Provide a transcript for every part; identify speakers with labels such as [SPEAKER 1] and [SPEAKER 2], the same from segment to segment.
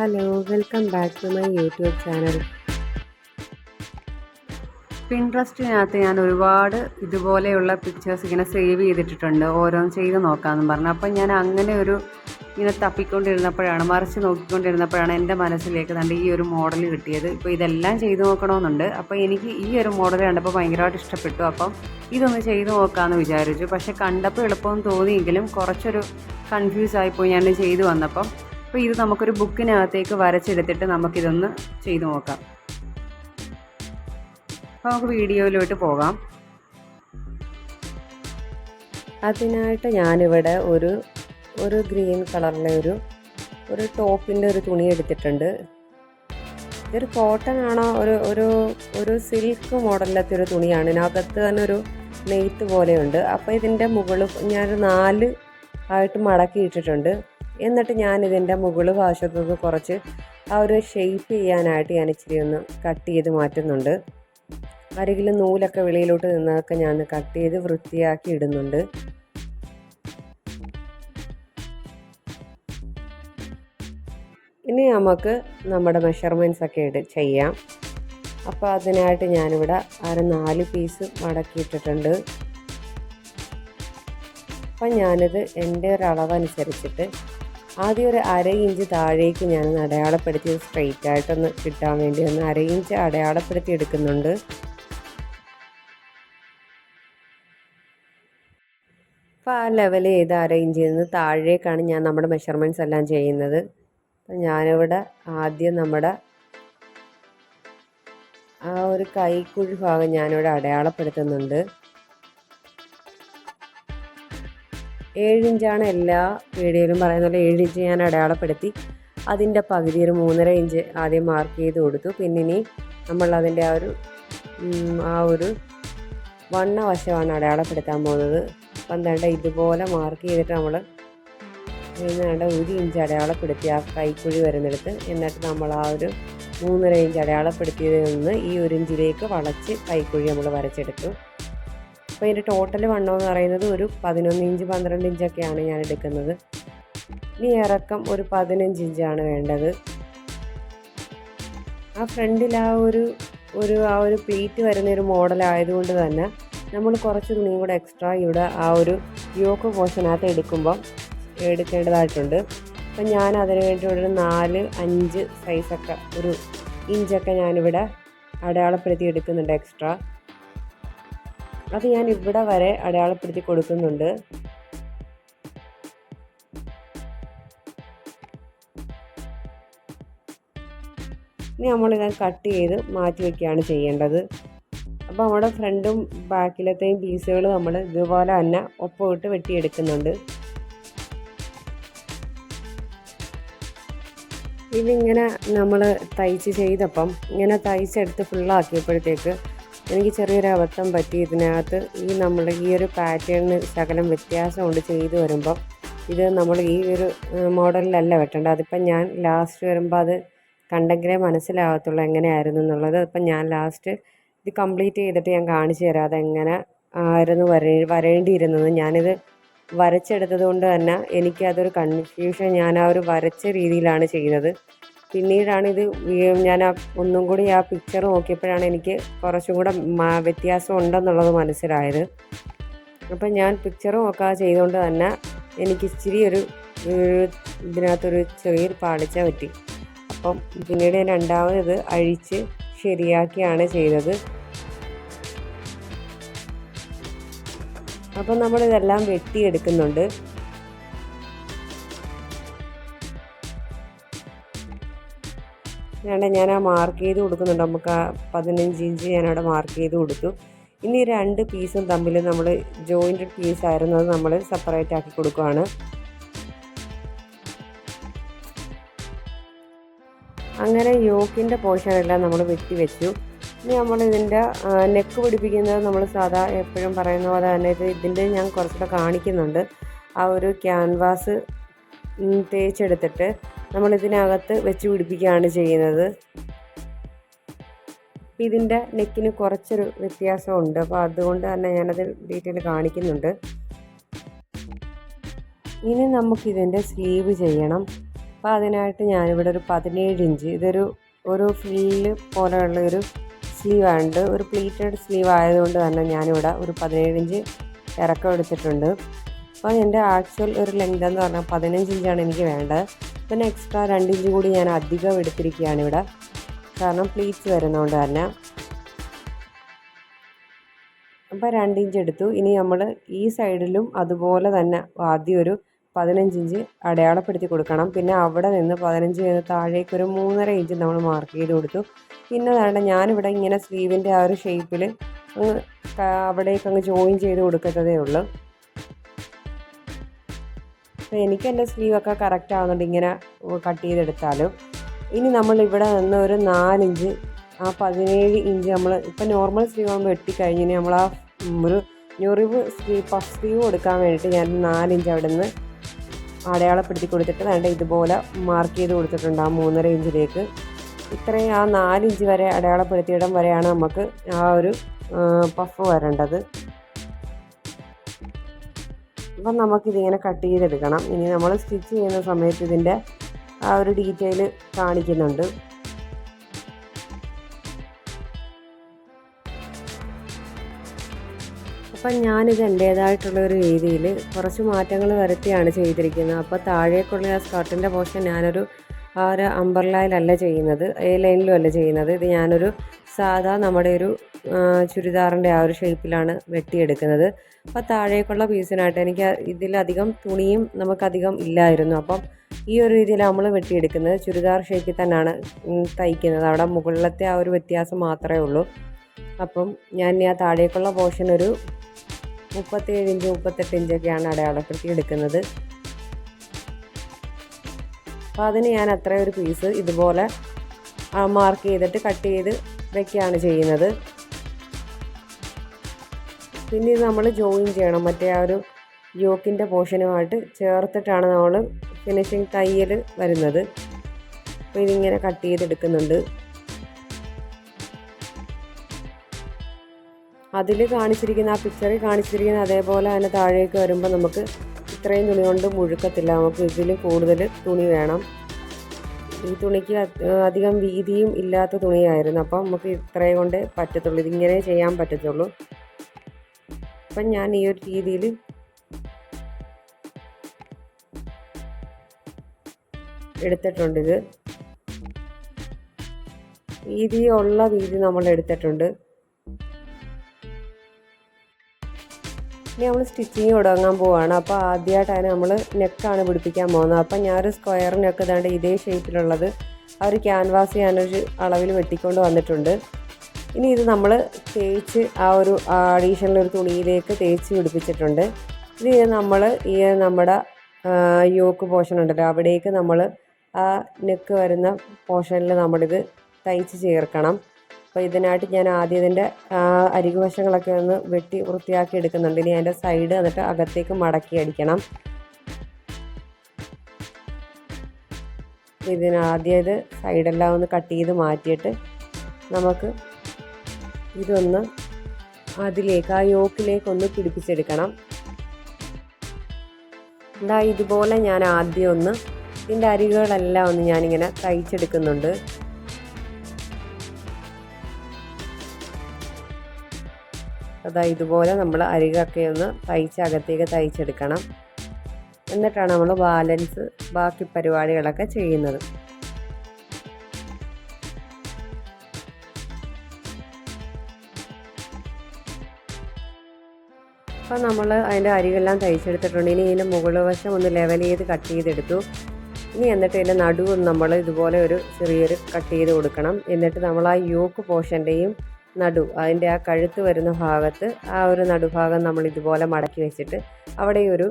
[SPEAKER 1] Hello welcome back to my YouTube channel. പിൻട്രസ്റ്റിനകത്ത് ഞാൻ ഒരുപാട് ഇതുപോലെയുള്ള പിക്ചേഴ്സ് ഇങ്ങനെ സേവ് ചെയ്തിട്ടിട്ടുണ്ട്. ഓരോന്ന് ചെയ്ത് നോക്കാമെന്നും പറഞ്ഞു. അപ്പം ഞാൻ അങ്ങനെ ഒരു ഇങ്ങനെ തപ്പിക്കൊണ്ടിരുന്നപ്പോഴാണ് മറിച്ച് നോക്കിക്കൊണ്ടിരുന്നപ്പോഴാണ് എന്റെ മനസ്സിലേക്ക് കണ്ട് ഈ ഒരു മോഡൽ കിട്ടിയത്. ഇപ്പോൾ ഇതെല്ലാം ചെയ്തു നോക്കണമെന്നുണ്ട്. അപ്പോൾ എനിക്ക് ഈ ഒരു മോഡൽ കണ്ടപ്പോൾ ഭയങ്കരമായിട്ട് ഇഷ്ടപ്പെട്ടു. അപ്പം ഇതൊന്ന് ചെയ്തു നോക്കാമെന്ന് വിചാരിച്ചു. പക്ഷേ കണ്ടപ്പോൾ എളുപ്പമെന്ന് തോന്നിയെങ്കിലും കുറച്ചൊരു കൺഫ്യൂസ് ആയിപ്പോയി ഞാൻ ചെയ്തു വന്നപ്പം. അപ്പോൾ ഇത് നമുക്കൊരു ബുക്കിനകത്തേക്ക് വരച്ചെടുത്തിട്ട് നമുക്കിതൊന്ന് ചെയ്തു നോക്കാം. അപ്പോൾ നമുക്ക് വീഡിയോയിലോട്ട് പോകാം. അതിനായിട്ട് ഞാനിവിടെ ഒരു ഒരു ഗ്രീൻ കളറിലെ ഒരു ഒരു ടോപ്പിന്റെ ഒരു തുണി എടുത്തിട്ടുണ്ട്. ഇതൊരു കോട്ടൺ ആണോ? ഒരു ഒരു ഒരു സിൽക്ക് മോഡലിലത്തെ ഒരു തുണിയാണ്. ഇതിനകത്ത് തന്നെ ഒരു നെയ്ത്ത് പോലെയുണ്ട്. അപ്പോൾ ഇതിന്റെ മുകളിൽ ഞാനൊരു നാല് ആയിട്ട് മടക്കി ഇട്ടിട്ടുണ്ട്. എന്നിട്ട് ഞാൻ ഇതിന്റെ മുകൾ വശത്തുനിന്ന് കുറച്ച് ആ ഒരു ഷെയ്പ്പ് ചെയ്യാനായിട്ട് ഞാൻ ഇച്ചിരി ഒന്ന് കട്ട് ചെയ്ത് മാറ്റുന്നുണ്ട്. അരികിൽ നൂലൊക്കെ വെളിയിലോട്ട് നിന്നതൊക്കെ ഞാൻ കട്ട് ചെയ്ത് വൃത്തിയാക്കി ഇടുന്നുണ്ട്. ഇനി നമുക്ക് നമ്മുടെ മെഷർമെന്റ്സ് ഒക്കെ ഇട് ചെയ്യാം. അപ്പോൾ അതിനായിട്ട് ഞാനിവിടെ അര നാല് പീസ് മടക്കിയിട്ടിട്ടുണ്ട്. അപ്പം ഞാനിത് എന്റെ ഒരു അളവനുസരിച്ചിട്ട് ആദ്യം ഒരു അര ഇഞ്ച് താഴേക്ക് ഞാൻ അടയാളപ്പെടുത്തി സ്ട്രെയിറ്റ് ആയിട്ടൊന്ന് കിട്ടാൻ വേണ്ടി ഒന്ന് അര ഇഞ്ച് അടയാളപ്പെടുത്തി എടുക്കുന്നുണ്ട്. അപ്പോൾ ആ ലെവൽ ചെയ്ത് അര ഇഞ്ചിൽ നിന്ന് താഴേക്കാണ് ഞാൻ നമ്മുടെ മെഷർമെന്റ്സ് എല്ലാം ചെയ്യുന്നത്. അപ്പം ഞാനിവിടെ ആദ്യം നമ്മുടെ ആ ഒരു കൈക്കുഴി ഭാഗം ഞാനിവിടെ അടയാളപ്പെടുത്തുന്നുണ്ട്. ഏഴിഞ്ചാണ് എല്ലാ വീഡിയോയിലും പറയുന്നത് ഏഴിഞ്ച് ഞാൻ അടയാളപ്പെടുത്തി. അതിന്റെ പകുതി ഒരു മൂന്നര ഇഞ്ച് ആദ്യം മാർക്ക് ചെയ്ത് കൊടുത്തു. പിന്നെ ഇനി നമ്മൾ അതിന്റെ ആ ഒരു ആ ഒരു വണ്ണ വശമാണ് അടയാളപ്പെടുത്താൻ പോകുന്നത്. അപ്പം എന്താണ്ട് ഇതുപോലെ മാർക്ക് ചെയ്തിട്ട് നമ്മൾ വേണ്ട ഒരു ഇഞ്ച് അടയാളപ്പെടുത്തി ആ കൈക്കുഴി വരുന്നിടത്ത്. എന്നിട്ട് നമ്മൾ ആ ഒരു മൂന്നര ഇഞ്ച് അടയാളപ്പെടുത്തിയതിൽ നിന്ന് ഈ ഒരു ഇഞ്ചിലേക്ക് വളച്ച് കൈക്കുഴി നമ്മൾ വരച്ചെടുക്കും അപ്പോൾ ഇതിന്റെ ടോട്ടൽ വണ്ണം എന്ന് പറയുന്നത് ഒരു പതിനൊന്ന് ഇഞ്ച് പന്ത്രണ്ട് ഇഞ്ചൊക്കെയാണ് ഞാൻ എടുക്കുന്നത്. ഇനി ഇറക്കം ഒരു പതിനഞ്ച് ഇഞ്ചാണ് വേണ്ടത്. ആ ഫ്രണ്ടിൽ ആ ഒരു ഒരു ആ ഒരു പ്ലീറ്റ് വരുന്ന ഒരു മോഡൽ ആയതുകൊണ്ട് തന്നെ നമ്മൾ കുറച്ച് തുണിയും കൂടെ എക്സ്ട്രാ ഇവിടെ ആ ഒരു യോക്ക് പോർഷനകത്ത് എടുക്കുമ്പം എടുക്കേണ്ടതായിട്ടുണ്ട്. അപ്പം ഞാൻ അതിന് വേണ്ടി ഒരു നാല് അഞ്ച് സൈസൊക്കെ ഒരു ഇഞ്ചൊക്കെ ഞാനിവിടെ അടയാളപ്പെടുത്തി എടുക്കുന്നുണ്ട് എക്സ്ട്രാ അത് ഞാൻ ഇവിടെ വരെ അടയാളപ്പെടുത്തി കൊടുക്കുന്നുണ്ട്. ഇനി നമ്മളിത് കട്ട് ചെയ്ത് മാറ്റി വയ്ക്കുകയാണ് ചെയ്യേണ്ടത്. അപ്പോൾ നമ്മുടെ ഫ്രണ്ടും ബാക്കിലത്തെയും പീസുകൾ നമ്മൾ ഇതുപോലെ തന്നെ ഒപ്പമിട്ട് വെട്ടിയെടുക്കുന്നുണ്ട്. ഇതിങ്ങനെ നമ്മൾ തയ്ച്ച് ചെയ്തപ്പം ഇങ്ങനെ തയ്ച്ചെടുത്ത് ഫുള്ളാക്കിയപ്പോഴത്തേക്ക് എനിക്ക് ചെറിയൊരു അബദ്ധം പറ്റി. ഇതിനകത്ത് ഈ നമ്മൾ ഈ ഒരു പാറ്റേണിന് ശകലം വ്യത്യാസമുണ്ട് ചെയ്തു വരുമ്പം. ഇത് നമ്മൾ ഈ ഒരു മോഡലിലല്ല വെട്ടേണ്ടത്. അതിപ്പം ഞാൻ ലാസ്റ്റ് വരുമ്പോൾ അത് കണ്ടെങ്കിലേ മനസ്സിലാകത്തുള്ളൂ എങ്ങനെയായിരുന്നു എന്നുള്ളത്. അപ്പം ഞാൻ ലാസ്റ്റ് ഇത് കംപ്ലീറ്റ് ചെയ്തിട്ട് ഞാൻ കാണിച്ചു തരാം. അതെങ്ങനെ ആയിരുന്നു വരേ വരേണ്ടിയിരുന്നത്. ഞാനിത് വരച്ചെടുത്തത് കൊണ്ട് തന്നെ എനിക്കതൊരു കൺഫ്യൂഷൻ ഞാൻ ആ ഒരു വരച്ച രീതിയിലാണ് ചെയ്തത്. പിന്നീടാണ് ഇത് ഞാൻ ഒന്നും കൂടി ആ പിക്ചർ നോക്കിയപ്പോഴാണ് എനിക്ക് കുറച്ചും കൂടെ വ്യത്യാസം ഉണ്ടെന്നുള്ളത് മനസ്സിലായത്. അപ്പം ഞാൻ പിക്ചർ നോക്കാതെ ചെയ്തുകൊണ്ട് തന്നെ എനിക്ക് ഇച്ചിരി ഒരു ഇതിനകത്തൊരു ചെറിയൊരു പാളിച്ച പറ്റി. അപ്പം പിന്നീട് ഞാൻ രണ്ടാമത് അഴിച്ച് ശരിയാക്കിയാണ് ചെയ്തത്. അപ്പം നമ്മളിതെല്ലാം വെട്ടിയെടുക്കുന്നുണ്ട്. വേണ്ട ഞാൻ ആ മാർക്ക് ചെയ്ത് കൊടുക്കുന്നുണ്ട്. നമുക്ക് ആ പതിനഞ്ച് ഇഞ്ച് ഞാനവിടെ മാർക്ക് ചെയ്ത് കൊടുത്തു. ഇനി രണ്ട് പീസും തമ്മിൽ നമ്മൾ ജോയിന്റഡ് പീസ് ആയിരുന്നു. അത് നമ്മൾ സെപ്പറേറ്റ് ആക്കി കൊടുക്കുകയാണ് അങ്ങനെ യോക്കിന്റെ പോർഷനെല്ലാം നമ്മൾ വെട്ടി വെച്ചു. ഇനി നമ്മൾ ഇതിന്റെ നെക്ക് പിടിപ്പിക്കുന്നത് നമ്മൾ സാധാ എപ്പോഴും പറയുന്ന പോലെ തന്നെ ഇത് ഇതിന്റെ ഞാൻ കുറച്ചുകൂടെ കാണിക്കുന്നുണ്ട്. ആ ഒരു ക്യാൻവാസ് തേച്ചെടുത്തിട്ട് നമ്മൾ ഇതിനകത്ത് വെച്ച് പിടിപ്പിക്കുകയാണ് ചെയ്യുന്നത്. ഇതിന്റെ നെക്കിന് കുറച്ചൊരു വ്യത്യാസമുണ്ട്. അപ്പോൾ അതുകൊണ്ട് തന്നെ ഞാനത് ഡീറ്റെയിൽ കാണിക്കുന്നുണ്ട്. ഇനി നമുക്കിതിന്റെ സ്ലീവ് ചെയ്യണം. അപ്പോൾ അതിനായിട്ട് ഞാനിവിടെ ഒരു പതിനേഴ് ഇഞ്ച് ഇതൊരു ഒരു ഫ്രില്ല് പോലെയുള്ള ഒരു സ്ലീവാണ്ട് ഒരു പ്ലീറ്റഡ് സ്ലീവ് ആയതുകൊണ്ട് തന്നെ ഞാനിവിടെ ഒരു പതിനേഴ് ഇഞ്ച് ഇറക്കം എടുത്തിട്ടുണ്ട്. അപ്പോൾ എന്റെ ആക്ച്വൽ ഒരു ലെങ്ത് എന്ന് പറഞ്ഞാൽ പതിനഞ്ച് ഇഞ്ചാണ് എനിക്ക് വേണ്ടത്. പിന്നെ എക്സ്ട്രാ രണ്ട് ഇഞ്ച് കൂടി ഞാൻ അധികം എടുത്തിരിക്കുകയാണ് ഇവിടെ. കാരണം പ്ലീറ്റ്സ് വരുന്നതുകൊണ്ട് തന്നെ. അപ്പോൾ രണ്ട് ഇഞ്ച് എടുത്തു. ഇനി നമ്മൾ ഈ സൈഡിലും അതുപോലെ തന്നെ ആദ്യം ഒരു പതിനഞ്ച് ഇഞ്ച് അടയാളപ്പെടുത്തി കൊടുക്കണം. പിന്നെ അവിടെ നിന്ന് പതിനഞ്ച് കഴിഞ്ഞ് താഴേക്ക് ഒരു മൂന്നര ഇഞ്ച് നമ്മൾ മാർക്ക് ചെയ്ത് കൊടുത്തു. പിന്നെ വേണ്ട ഞാനിവിടെ ഇങ്ങനെ സ്ലീവിന്റെ ആ ഒരു ഷേപ്പിൽ അവിടേക്ക് അങ്ങ് ജോയിൻ ചെയ്ത് കൊടുക്കത്തതേ ഉള്ളൂ. അപ്പോൾ എനിക്ക് എന്റെ സ്ലീവൊക്കെ കറക്റ്റ് ആവുന്നുണ്ട് ഇങ്ങനെ കട്ട് ചെയ്തെടുത്താലും. ഇനി നമ്മൾ ഇവിടെ നിന്ന് ഒരു നാലിഞ്ച് ആ പതിനേഴ് ഇഞ്ച് നമ്മൾ ഇപ്പം നോർമൽ സ്ലീവ് ആകുമ്പോൾ വെട്ടിക്കഴിഞ്ഞ് നമ്മൾ ആ ഒരു ഞൊറിവ് സ്ലീവ് പഫ് സ്ലീവ് കൊടുക്കാൻ വേണ്ടിയിട്ട് ഞാൻ നാലിഞ്ച് അവിടെ നിന്ന് അടയാളപ്പെടുത്തി കൊടുത്തിട്ട് വേണ്ട ഇതുപോലെ മാർക്ക് ചെയ്ത് കൊടുത്തിട്ടുണ്ട് ആ മൂന്നര ഇഞ്ചിലേക്ക്. ഇത്രയും ആ നാലിഞ്ച് വരെ അടയാളപ്പെടുത്തിയിടം വരെയാണ് നമുക്ക് ആ ഒരു പഫ് വരേണ്ടത്. അപ്പം നമുക്കിതിങ്ങനെ കട്ട് ചെയ്തെടുക്കണം. ഇനി നമ്മൾ സ്റ്റിച്ച് ചെയ്യുന്ന സമയത്ത് ഇതിന്റെ ആ ഒരു ഡീറ്റെയിൽ കാണിക്കുന്നുണ്ട്. അപ്പം ഞാനിത് എന്റേതായിട്ടുള്ള ഒരു രീതിയിൽ കുറച്ച് മാറ്റങ്ങൾ വരുത്തിയാണ് ചെയ്തിരിക്കുന്നത്. അപ്പോൾ താഴേക്കുള്ള ആ സ്കർട്ടിന്റെ പോർഷൻ ഞാനൊരു ആ ഒരു അമ്പർലയിലല്ല ചെയ്യുന്നത്. എ ലൈനിലും അല്ല ചെയ്യുന്നത്. ഇത് ഞാനൊരു സാധാ നമ്മുടെ ഒരു ചുരിദാറിന്റെ ആ ഒരു ഷേപ്പിലാണ് വെട്ടിയെടുക്കുന്നത്. അപ്പോൾ താഴേക്കുള്ള പീസിനായിട്ട് എനിക്ക് ഇതിലധികം തുണിയും നമുക്കധികം ഇല്ലായിരുന്നു. അപ്പം ഈ ഒരു രീതിയിൽ നമ്മൾ വെട്ടിയെടുക്കുന്നത്. ചുരിദാർ ഷേപ്പിൽ തന്നെയാണ് തയ്ക്കുന്നത്. അവിടെ മുകളിലത്തെ ആ ഒരു വ്യത്യാസം മാത്രമേ ഉള്ളൂ. അപ്പം ഞാൻ ആ താഴേക്കുള്ള പോർഷൻ ഒരു മുപ്പത്തേഴ് ഇഞ്ച് മുപ്പത്തെട്ട് ഇഞ്ചൊക്കെയാണ് അടയാളപ്പെടുത്തി എടുക്കുന്നത്. അപ്പോൾ അതിന് ഞാൻ അത്ര ഒരു പീസ് ഇതുപോലെ മാർക്ക് ചെയ്തിട്ട് കട്ട് ചെയ്ത് വെക്കുകയാണ് ചെയ്യുന്നത്. പിന്നെ നമ്മൾ ജോയിൻ ചെയ്യണം. മറ്റേ ആ ഒരു യോക്കിന്റെ പോർഷനുമായിട്ട് ചേർത്തിട്ടാണ് നമ്മൾ ഫിനിഷിങ് തയ്യൽ വരുന്നത്. അപ്പോൾ ഇതിങ്ങനെ കട്ട് ചെയ്തെടുക്കുന്നുണ്ട്. അതിൽ കാണിച്ചിരിക്കുന്ന ആ പിക്ചറിൽ കാണിച്ചിരിക്കുന്ന അതേപോലെ തന്നെ താഴേക്ക് വരുമ്പോൾ നമുക്ക് ഇത്രയും തുണി കൊണ്ട് മുഴുക്കത്തില്ല. നമുക്ക് ഇതിൽ കൂടുതൽ തുണി വേണം. ഈ തുണിക്ക് അധികം വീതിയും ഇല്ലാത്ത തുണിയായിരുന്നു. അപ്പം നമുക്ക് ഇത്രയും കൊണ്ട് പറ്റത്തുള്ളൂ. ഇതിങ്ങനെ ചെയ്യാൻ പറ്റത്തുള്ളൂ. അപ്പം ഞാൻ ഈ ഒരു രീതിയിൽ എടുത്തിട്ടുണ്ട് ഇത്. വീതിയുള്ള വീതി നമ്മൾ എടുത്തിട്ടുണ്ട്. ഇനി നമ്മൾ സ്റ്റിച്ചിങ് തുടങ്ങാൻ പോവാണ്. അപ്പോൾ ആദ്യമായിട്ടാണ് നമ്മൾ നെക്കാണ് പിടിപ്പിക്കാൻ പോകുന്നത്. അപ്പം ഞാനൊരു സ്ക്വയർ നെക്ക് ഇതാണ്ട് ഇതേ ഷേപ്പിലുള്ളത് ആ ഒരു ക്യാൻവാസ് ഞാനൊരു അളവിൽ വെട്ടിക്കൊണ്ട് വന്നിട്ടുണ്ട്. ഇനി ഇത് നമ്മൾ തേച്ച് ആ ഒരു അഡീഷണൽ ഒരു തുണിയിലേക്ക് തേച്ച് പിടിപ്പിച്ചിട്ടുണ്ട്. ഇനി നമ്മൾ ഈ നമ്മുടെ യോക്ക് പോർഷൻ ഉണ്ടല്ലോ. അവിടേക്ക് നമ്മൾ ആ നെക്ക് വരുന്ന പോർഷനിൽ നമ്മളിത് തയ്ച്ച് ചേർക്കണം. അപ്പോൾ ഇതിനായിട്ട് ഞാൻ ആദ്യം ഇതിന്റെ അരികുവശങ്ങളൊക്കെ ഒന്ന് വെട്ടി വൃത്തിയാക്കി എടുക്കുന്നുണ്ട്. ഇനി അതിന്റെ സൈഡ് എന്നിട്ട് അകത്തേക്ക് മടക്കി അടിക്കണം. ഇതിനാദ്യം ഇത് സൈഡെല്ലാം ഒന്ന് കട്ട് ചെയ്ത് മാറ്റിയിട്ട് നമുക്ക് ഇതൊന്ന് അതിലേക്ക് ആ യോക്കിലേക്ക് ഒന്ന് പിടിപ്പിച്ചെടുക്കണം. എന്താ ഇതുപോലെ ഞാൻ ആദ്യം ഒന്ന് ഇതിന്റെ അരികുകളെല്ലാം ഒന്ന് ഞാനിങ്ങനെ തയ്ച്ചെടുക്കുന്നുണ്ട്. അതാ ഇതുപോലെ നമ്മൾ അരികൊക്കെ ഒന്ന് തയ്ച്ച് അകത്തേക്ക് തയ്ച്ചെടുക്കണം. എന്നിട്ടാണ് നമ്മൾ ബാലൻസ് ബാക്കി പരിപാടികളൊക്കെ ചെയ്യുന്നത്. അപ്പോൾ നമ്മൾ അതിന്റെ അരികെല്ലാം തയ്ച്ചെടുത്തിട്ടുണ്ട്. ഇനി ഇതിന്റെ മുകൾ വശം ഒന്ന് ലെവൽ ചെയ്ത് കട്ട് ചെയ്തെടുത്തു. ഇനി എന്നിട്ട് ഇതിന്റെ നടുവ് നമ്മൾ ഇതുപോലെ ഒരു ചെറിയൊരു കട്ട് ചെയ്ത് കൊടുക്കണം. എന്നിട്ട് നമ്മൾ ആ യോക്ക് പോർഷന്റെയും നടു. അതിന്റെ ആ കഴുത്ത് വരുന്ന ഭാഗത്ത് ആ ഒരു നടുഭാഗം നമ്മൾ ഇതുപോലെ മടക്കി വെച്ചിട്ട് അവിടെ ഒരു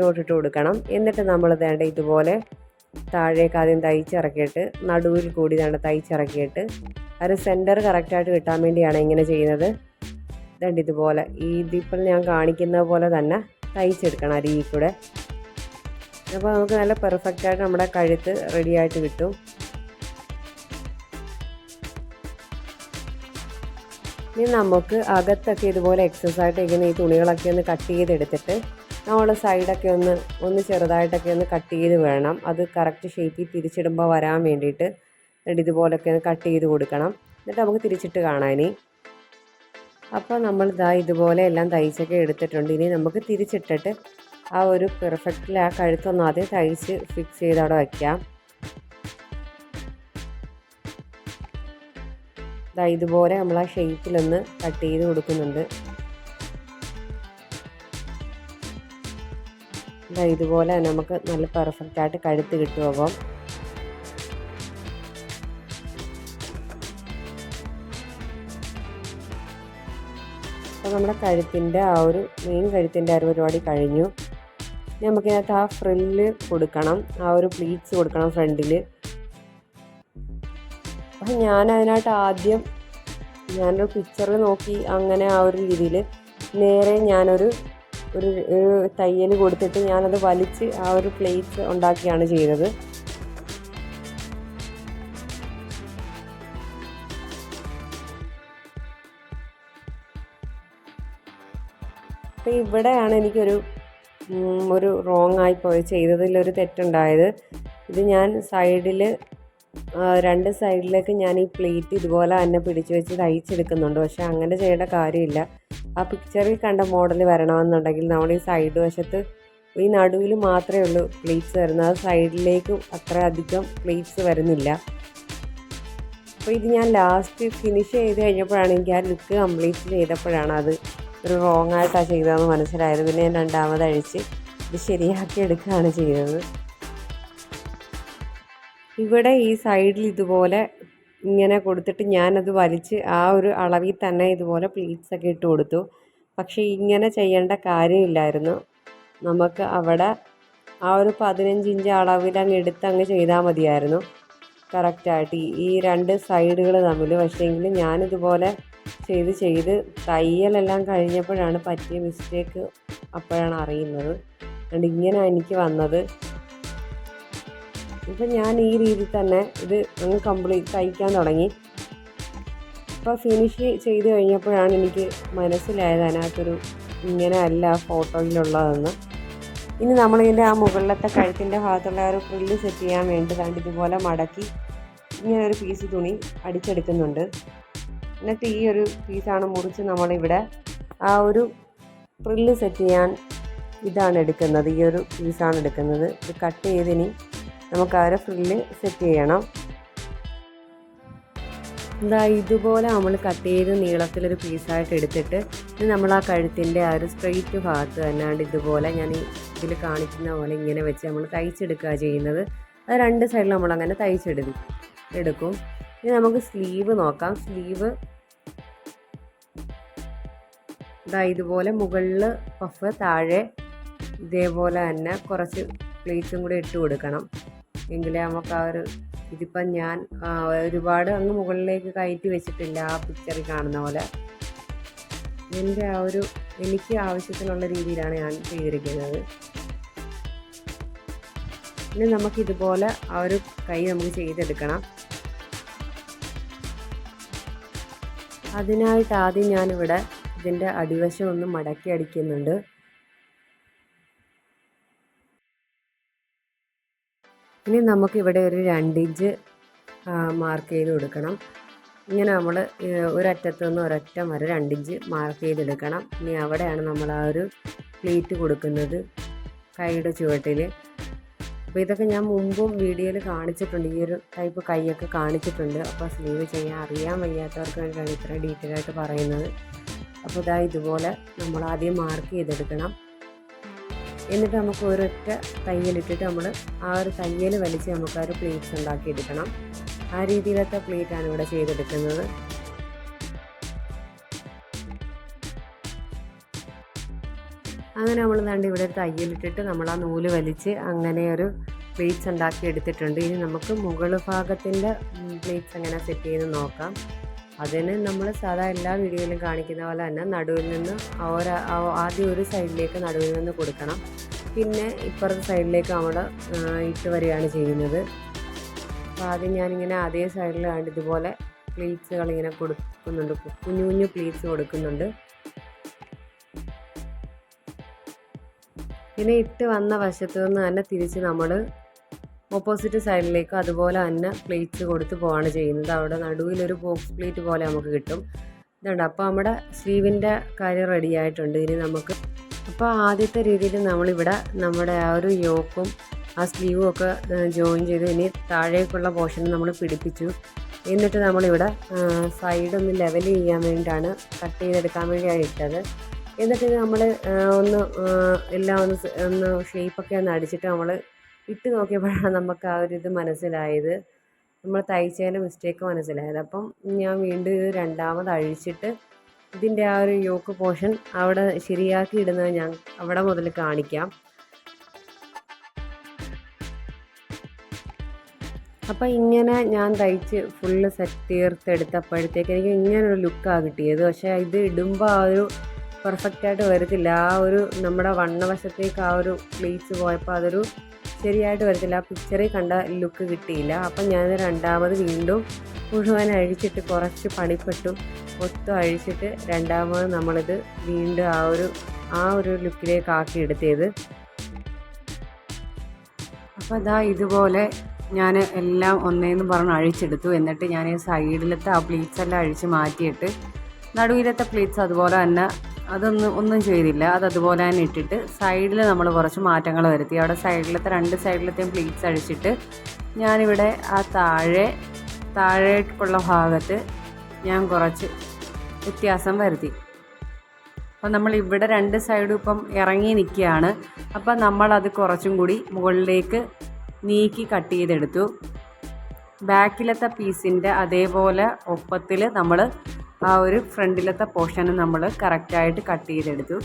[SPEAKER 1] നോട്ടിട്ട് കൊടുക്കണം. എന്നിട്ട് നമ്മൾ വേണ്ട ഇതുപോലെ താഴേക്ക് ആദ്യം തയ്ച്ചിറക്കിയിട്ട് നടുവിൽ കൂടി വേണ്ട തയ്ച്ചിറക്കിയിട്ട് ഒരു സെന്റർ കറക്റ്റായിട്ട് കിട്ടാൻ വേണ്ടിയാണ് ഇങ്ങനെ ചെയ്യുന്നത്. ഇതുണ്ട് ഇതുപോലെ. ഈ ഇതിപ്പോൾ ഞാൻ കാണിക്കുന്ന പോലെ തന്നെ തയ്ച്ചെടുക്കണം അരിയിൽ കൂടെ. അപ്പോൾ നമുക്ക് നല്ല പെർഫെക്റ്റായിട്ട് നമ്മുടെ കഴുത്ത് റെഡിയായിട്ട് കിട്ടും. ഇനി നമുക്ക് അകത്തൊക്കെ ഇതുപോലെ എക്സസ് ആയിട്ട് ഇങ്ങനെ ഈ തുണികളൊക്കെ ഒന്ന് കട്ട് ചെയ്തെടുത്തിട്ട് നമ്മൾ സൈഡൊക്കെ ഒന്ന് ഒന്ന് ചെറുതായിട്ടൊക്കെ ഒന്ന് കട്ട് ചെയ്ത് വേണം. അത് കറക്റ്റ് ഷേപ്പിൽ തിരിച്ചിടുമ്പോൾ വരാൻ വേണ്ടിയിട്ട് എന്നിട്ട് ഇതുപോലൊക്കെ ഒന്ന് കട്ട് ചെയ്ത് കൊടുക്കണം. എന്നിട്ട് നമുക്ക് തിരിച്ചിട്ട് കാണാനി അപ്പോൾ നമ്മൾ ഇതാ ഇതുപോലെ എല്ലാം തയ്ച്ചൊക്കെ എടുത്തിട്ടുണ്ട്. ഇനി നമുക്ക് തിരിച്ചിട്ടിട്ട് ആ ഒരു പെർഫെക്റ്റിൽ ആ കഴുത്തൊന്നാദ്യം തയ്ച്ച് ഫിക്സ് ചെയ്ത് അവിടെ വയ്ക്കാം ഇതാ ഇതുപോലെ നമ്മൾ ആ ഷേപ്പിലൊന്ന് കട്ട് ചെയ്ത് കൊടുക്കുന്നുണ്ട്. ഇതാ ഇതുപോലെ നമുക്ക് നല്ല പെർഫെക്റ്റ് ആയിട്ട് കഴുത്ത് കിട്ടും അപ്പം. അപ്പോൾ നമ്മുടെ കഴുത്തിന്റെ ആ ഒരു മെയിൻ കഴുത്തിന്റെ ആ ഒരു പരിപാടി കഴിഞ്ഞു. നമുക്കിതിനകത്ത് ആ ഫ്രില്ല് കൊടുക്കണം ആ ഒരു പ്ലീറ്റ്സ് കൊടുക്കണം ഫ്രണ്ടിൽ അപ്പം ഞാൻ അതിനായിട്ട് ആദ്യം ഞാനൊരു പിക്ചർ നോക്കി അങ്ങനെ ആ ഒരു രീതിയിൽ നേരെ ഞാനൊരു ഒരു തയ്യൽ കൊടുത്തിട്ട് ഞാനത് വലിച്ച് ആ ഒരു പ്ലേറ്റ് ഉണ്ടാക്കിയാണ് ചെയ്തത്. അപ്പോൾ ഇവിടെയാണ് എനിക്കൊരു ഒരു റോങ് ആയി പോയി ചെയ്തതിലൊരു തെറ്റുണ്ടായത്. ഇത് ഞാൻ സൈഡിൽ രണ്ട് സൈഡിലേക്ക് ഞാൻ ഈ പ്ലേറ്റ് ഇതുപോലെ തന്നെ പിടിച്ചു വെച്ച് തയ്ച്ചെടുക്കുന്നുണ്ട്. പക്ഷെ അങ്ങനെ ചെയ്യേണ്ട കാര്യമില്ല. ആ പിക്ചറിൽ കണ്ട മോഡൽ വരണമെന്നുണ്ടെങ്കിൽ നമ്മൾ ഈ സൈഡ് വശത്ത് ഈ നടുവിൽ മാത്രമേ ഉള്ളൂ പ്ലേറ്റ്സ് വരുന്നത്. അത് സൈഡിലേക്ക് അത്ര അധികം പ്ലേറ്റ്സ് വരുന്നില്ല. അപ്പോൾ ഇത് ഞാൻ ലാസ്റ്റ് ഫിനിഷ് ചെയ്ത് കഴിഞ്ഞപ്പോഴാണ് എനിക്ക് ആ ലുക്ക് കംപ്ലീറ്റ് ചെയ്തപ്പോഴാണ് അത് ഒരു റോങ് ആയിട്ടാണ് ചെയ്തതെന്ന് മനസ്സിലായത്. പിന്നെ ഞാൻ രണ്ടാമത് അഴിച്ച് ഇത് ശരിയാക്കി എടുക്കുകയാണ് ചെയ്തത്. ഇവിടെ ഈ സൈഡിൽ ഇതുപോലെ ഇങ്ങനെ കൊടുത്തിട്ട് ഞാനത് വലിച്ച് ആ ഒരു അളവിൽ തന്നെ ഇതുപോലെ പ്ലീറ്റ്സ് ഒക്കെ ഇട്ട് കൊടുത്തു. പക്ഷേ ഇങ്ങനെ ചെയ്യേണ്ട കാര്യമില്ലായിരുന്നു. നമുക്ക് അവിടെ ആ ഒരു പതിനഞ്ച് ഇഞ്ച് അളവിൽ അങ്ങ് എടുത്ത് അങ്ങ് ചെയ്താൽ മതിയായിരുന്നു. കറക്റ്റായിട്ട് ഈ രണ്ട് സൈഡുകൾ തമ്മിൽ. പക്ഷേങ്കിൽ ഞാനിതുപോലെ ചെയ്ത് ചെയ്ത് തയ്യലെല്ലാം കഴിഞ്ഞപ്പോഴാണ് പറ്റിയ മിസ്റ്റേക്ക് അപ്പോഴാണ് അറിയുന്നത്. അതുകൊണ്ട് ഇങ്ങനെയാണ് എനിക്ക് വന്നത്. ഇപ്പം ഞാൻ ഈ രീതിയിൽ തന്നെ ഇത് അങ്ങ് കംപ്ലീറ്റ് തയ്ക്കാൻ തുടങ്ങി. ഇപ്പോൾ ഫിനിഷ് ചെയ്ത് കഴിഞ്ഞപ്പോഴാണ് എനിക്ക് മനസ്സിലായത് അതിനകത്തൊരു ഇങ്ങനെ അല്ല ഫോട്ടോയിലുള്ളതെന്ന്. ഇനി നമ്മളിതിന്റെ ആ മുകളിലത്തെ കഴുത്തിന്റെ ഭാഗത്തുള്ള ഒരു ഫ്രില്ല് സെറ്റ് ചെയ്യാൻ വേണ്ടി കണ്ട് ഇതുപോലെ മടക്കി ഇങ്ങനെ ഒരു പീസ് തുണി അടിച്ചെടുക്കുന്നുണ്ട്. എന്നിട്ട് ഈ ഒരു പീസാണ് മുറിച്ച് നമ്മളിവിടെ ആ ഒരു ഫ്രില്ല് സെറ്റ് ചെയ്യാൻ ഇതാണ് എടുക്കുന്നത്. ഈ ഒരു പീസാണ് എടുക്കുന്നത്. ഇത് കട്ട് ചെയ്തിനി നമുക്ക് ആ ഒരു ഫ്രില്ല് സെറ്റ് ചെയ്യണം. എന്താ ഇതുപോലെ നമ്മൾ കട്ട് ചെയ്ത് നീളത്തിലൊരു പീസായിട്ട് എടുത്തിട്ട് ഇത് നമ്മൾ ആ കഴുത്തിന്റെ ആ ഒരു സ്ട്രെയിറ്റ് ഭാഗത്ത് തന്നെയാണ് ഇതുപോലെ ഞാൻ ഇതിൽ കാണിക്കുന്ന പോലെ ഇങ്ങനെ വെച്ച് നമ്മൾ തയ്ച്ചെടുക്കുക ചെയ്യുന്നത്. അത് രണ്ട് സൈഡിൽ നമ്മൾ അങ്ങനെ എടുക്കും. ഇനി നമുക്ക് സ്ലീവ് നോക്കാം. സ്ലീവ് ഇതാ ഇതുപോലെ മുകളിൽ പഫ് താഴെ ഇതേപോലെ തന്നെ കുറച്ച് പ്ലേറ്റ്സും കൂടി ഇട്ട് കൊടുക്കണം. എങ്കിലേ നമുക്ക് ആ ഒരു ഇതിപ്പം ഞാൻ ഒരുപാട് അങ്ങ് മുകളിലേക്ക് കയറ്റി വെച്ചിട്ടില്ല ആ പിക്ചറിൽ കാണുന്ന പോലെ. എന്റെ ആ ഒരു എനിക്ക് ആവശ്യത്തിനുള്ള രീതിയിലാണ് ഞാൻ ചെയ്തിരിക്കുന്നത്. ഇനി നമുക്ക് ഇതുപോലെ ആ ഒരു കൈ നമുക്ക് ചെയ്തെടുക്കണം. അതിനായിട്ട് ആദ്യം ഞാനിവിടെ ഇതിന്റെ അടിവശം ഒന്ന് മടക്കി അടിക്കുന്നുണ്ട്. ഇനി നമുക്കിവിടെ ഒരു രണ്ടിഞ്ച് മാർക്ക് ചെയ്ത് കൊടുക്കണം ഇങ്ങനെ നമ്മൾ ഒരറ്റത്ത് നിന്ന് ഒരറ്റം വരെ രണ്ടിഞ്ച് മാർക്ക് ചെയ്തെടുക്കണം ഇനി അവിടെയാണ് നമ്മൾ ആ ഒരു പ്ലേറ്റ് കൊടുക്കുന്നത് കൈയുടെ ചുവട്ടിൽ അപ്പോൾ ഇതൊക്കെ ഞാൻ മുമ്പും വീഡിയോയിൽ കാണിച്ചിട്ടുണ്ട്. ഈ ഒരു ടൈപ്പ് കൈയൊക്കെ കാണിച്ചിട്ടുണ്ട്. അപ്പോൾ സ്ലീവ് ചെയ്യാൻ അറിയാൻ വയ്യാത്തവർക്ക് വേണ്ടിയിട്ടാണ് ഇത്ര ഡീറ്റെയിൽ ആയിട്ട് പറയുന്നത്. അപ്പോൾ ഇതാ ഇതുപോലെ നമ്മൾ ആദ്യം മാർക്ക് ചെയ്തെടുക്കണം. എന്നിട്ട് നമുക്ക് ഒരൊറ്റ തയ്യലിട്ടിട്ട് നമ്മൾ ആ ഒരു തയ്യൽ വലിച്ച് നമുക്ക് ആ ഒരു പ്ലേറ്റ്സ് ഉണ്ടാക്കിയെടുക്കണം. ആ രീതിയിലത്തെ പ്ലേറ്റാണ് ഇവിടെ ചെയ്തെടുക്കുന്നത്. അങ്ങനെ നമ്മൾ ദാണ്ട് ഇവിടെ ഒരു തയ്യലിട്ടിട്ട് നമ്മൾ ആ നൂൽ വലിച്ച് അങ്ങനെ ഒരു പ്ലേറ്റ്സ് ഉണ്ടാക്കി എടുത്തിട്ടുണ്ട്. ഇനി നമുക്ക് മുകൾ ഭാഗത്തിന്റെ പ്ലേറ്റ്സ് എങ്ങനെ സെറ്റ് ചെയ്ത് നോക്കാം. അതിന് നമ്മൾ സാധാ എല്ലാ വീഡിയോയിലും കാണിക്കുന്ന പോലെ തന്നെ നടുവിൽ നിന്ന് ഓരോ ആദ്യം ഒരു സൈഡിലേക്ക് നടുവിൽ നിന്ന് കൊടുക്കണം. പിന്നെ ഇപ്പുറത്തെ സൈഡിലേക്ക് നമ്മൾ ഇട്ട് വരികയാണ് ചെയ്യുന്നത്. അപ്പോൾ ആദ്യം ഞാനിങ്ങനെ അതേ സൈഡിൽ കണ്ട് ഇതുപോലെ പ്ലീറ്റ്സുകൾ ഇങ്ങനെ കൊടുക്കുന്നുണ്ട്. കുഞ്ഞു കുഞ്ഞു പ്ലീറ്റ്സ് കൊടുക്കുന്നുണ്ട്. പിന്നെ ഇട്ട് വന്ന വശത്തു നിന്ന് തന്നെ തിരിച്ച് നമ്മൾ ഓപ്പോസിറ്റ് സൈഡിലേക്ക് അതുപോലെ തന്നെ പ്ലേറ്റ്സ് കൊടുത്ത് പോവാണ് ചെയ്യുന്നത്. അവിടെ നടുവിലൊരു ബോക്സ് പ്ലേറ്റ് പോലെ നമുക്ക് കിട്ടും. ഇതുണ്ട്. അപ്പോൾ നമ്മുടെ സ്ലീവിന്റെ കാര്യം റെഡി ആയിട്ടുണ്ട്. ഇനി നമുക്ക് അപ്പോൾ ആദ്യത്തെ രീതിയിൽ നമ്മളിവിടെ നമ്മുടെ ആ ഒരു യോക്കും ആ സ്ലീവും ഒക്കെ ജോയിൻ ചെയ്ത് ഇനി താഴേക്കുള്ള പോർഷൻ നമ്മൾ പിടിപ്പിച്ചു. എന്നിട്ട് നമ്മളിവിടെ സൈഡ് ഒന്ന് ലെവൽ ചെയ്യാൻ വേണ്ടിയിട്ടാണ് കട്ട് ചെയ്തെടുക്കാൻ വേണ്ടിയാണ് ഇട്ടത്. എന്നിട്ട് നമ്മൾ ഒന്ന് എല്ലാം ഒന്ന് ഒന്ന് ഷേപ്പൊക്കെ ഒന്ന് അടിച്ചിട്ട് നമ്മൾ ഇട്ട് നോക്കിയപ്പോഴാണ് നമുക്ക് ആ ഒരു ഇത് മനസ്സിലായത്. നമ്മൾ തയ്ച്ചതിന്റെ മിസ്റ്റേക്ക് മനസ്സിലായത്. അപ്പം ഞാൻ വീണ്ടും ഇത് രണ്ടാമത് അഴിച്ചിട്ട് ഇതിന്റെ ആ ഒരു യോക്ക് പോർഷൻ അവിടെ ശരിയാക്കി ഇടുന്നത് ഞാൻ അവിടെ മുതൽ കാണിക്കാം. അപ്പം ഇങ്ങനെ ഞാൻ തയ്ച്ച് ഫുള്ള് സെറ്റ് തീർത്തെടുത്തപ്പോഴത്തേക്ക് എനിക്ക് ഇങ്ങനൊരു ലുക്കാണ് കിട്ടിയത്. പക്ഷേ ഇത് ഇടുമ്പോൾ ആ ഒരു പെർഫെക്റ്റായിട്ട് വരത്തില്ല. ആ ഒരു നമ്മുടെ വണ്ണവശത്തേക്ക് ആ ഒരു പ്ലേസ് പോയപ്പോൾ അതൊരു ശരിയായിട്ട് വരത്തില്ല. ആ പിക്ചറിൽ കണ്ട ലുക്ക് കിട്ടിയില്ല. അപ്പം ഞാൻ രണ്ടാമത് വീണ്ടും മുഴുവൻ അഴിച്ചിട്ട് കുറച്ച് പണിപ്പെട്ടു. മൊത്തം അഴിച്ചിട്ട് രണ്ടാമത് നമ്മളിത് വീണ്ടും ആ ഒരു ആ ഒരു ലുക്കിലേക്ക് ആക്കി എടുത്തത്. അപ്പോൾ അതാ ഇതുപോലെ ഞാൻ എല്ലാം ഒന്നേന്ന് പറഞ്ഞ് അഴിച്ചെടുത്തു. എന്നിട്ട് ഞാൻ സൈഡിലത്തെ ആ പ്ലീറ്റ്സ് എല്ലാം അഴിച്ച് മാറ്റിയിട്ട് നടുവിലത്തെ പ്ലീറ്റ്സ് അതുപോലെ തന്നെ അതൊന്നും ഒന്നും ചെയ്തില്ല. അത് അതുപോലെ തന്നെ ഇട്ടിട്ട് സൈഡിൽ നമ്മൾ കുറച്ച് മാറ്റങ്ങൾ വരുത്തി. അവിടെ സൈഡിലത്തെ രണ്ട് സൈഡിലത്തെയും പ്ലീറ്റ്സ് അഴിച്ചിട്ട് ഞാനിവിടെ ആ താഴെ താഴേക്കുള്ള ഭാഗത്ത് ഞാൻ കുറച്ച് വ്യത്യാസം വരുത്തി. അപ്പോൾ നമ്മൾ ഇവിടെ രണ്ട് സൈഡും ഇപ്പം ഇറങ്ങി നിൽക്കുകയാണ്. അപ്പം നമ്മളത് കുറച്ചും കൂടി മുകളിലേക്ക് നീക്കി കട്ട് ചെയ്തെടുത്തു. ബാക്കിലത്തെ പീസിന്റെ അതേപോലെ ഒപ്പത്തിൽ നമ്മൾ ആ ഒരു ഫ്രണ്ടിലത്തെ പോർഷൻ നമ്മൾ കറക്റ്റായിട്ട് കട്ട് ചെയ്തെടുത്തു.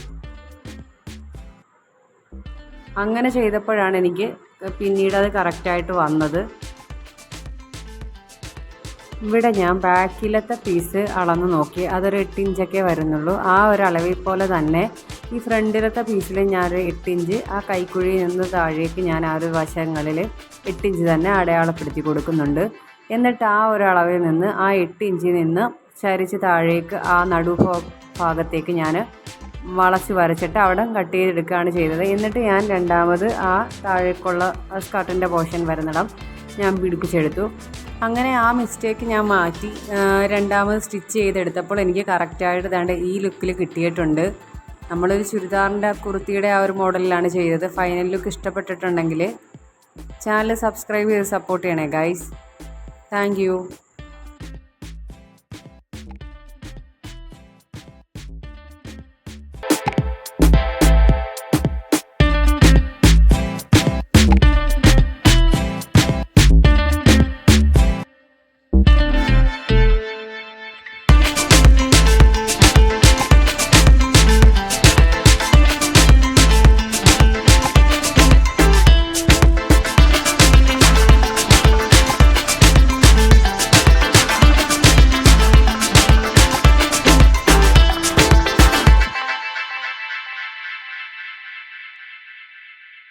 [SPEAKER 1] അങ്ങനെ ചെയ്തപ്പോഴാണ് എനിക്ക് പിന്നീട് അത് കറക്റ്റായിട്ട് വന്നത്. ഇവിടെ ഞാൻ ബാക്കിലത്തെ പീസ് അളന്ന് നോക്കി. അതൊരു എട്ട് ഇഞ്ചൊക്കെ വരുന്നുള്ളൂ. ആ ഒരു അളവിൽ പോലെ തന്നെ ഈ ഫ്രണ്ടിലത്തെ പീസിൽ ഞാനൊരു എട്ട് ഇഞ്ച് ആ കൈക്കുഴിയിൽ നിന്ന് താഴേക്ക് ഞാൻ ആ ഒരു വശങ്ങളിൽ എട്ട് ഇഞ്ച് തന്നെ അടയാളപ്പെടുത്തി കൊടുക്കുന്നുണ്ട്. എന്നിട്ട് ആ ഒരു അളവിൽ നിന്ന് ആ എട്ട് ഇഞ്ചിൽ നിന്ന് ചരിച്ച് താഴേക്ക് ആ നടു ഭാഗത്തേക്ക് ഞാൻ വളച്ച് വരച്ചിട്ട് അവിടെ കട്ട് ചെയ്തെടുക്കുകയാണ് ചെയ്തത്. എന്നിട്ട് ഞാൻ രണ്ടാമത് ആ താഴേക്കുള്ള സ്കർട്ടിന്റെ പോർഷൻ വരുന്നിടം ഞാൻ പിടിപ്പിച്ചെടുത്തു. അങ്ങനെ ആ മിസ്റ്റേക്ക് ഞാൻ മാറ്റി. രണ്ടാമത് സ്റ്റിച്ച് ചെയ്തെടുത്തപ്പോൾ എനിക്ക് കറക്റ്റായിട്ട് ദാണ്ട് ഈ ലുക്കിൽ കിട്ടിയിട്ടുണ്ട്. നമ്മളൊരു ചുരിദാറിന്റെ കുർത്തിയുടെ ആ ഒരു മോഡലിലാണ് ചെയ്തത്. ഫൈനൽ ലുക്ക് ഇഷ്ടപ്പെട്ടിട്ടുണ്ടെങ്കിൽ ചാനൽ സബ്സ്ക്രൈബ് ചെയ്ത് സപ്പോർട്ട് ചെയ്യണേ ഗൈസ് താങ്ക്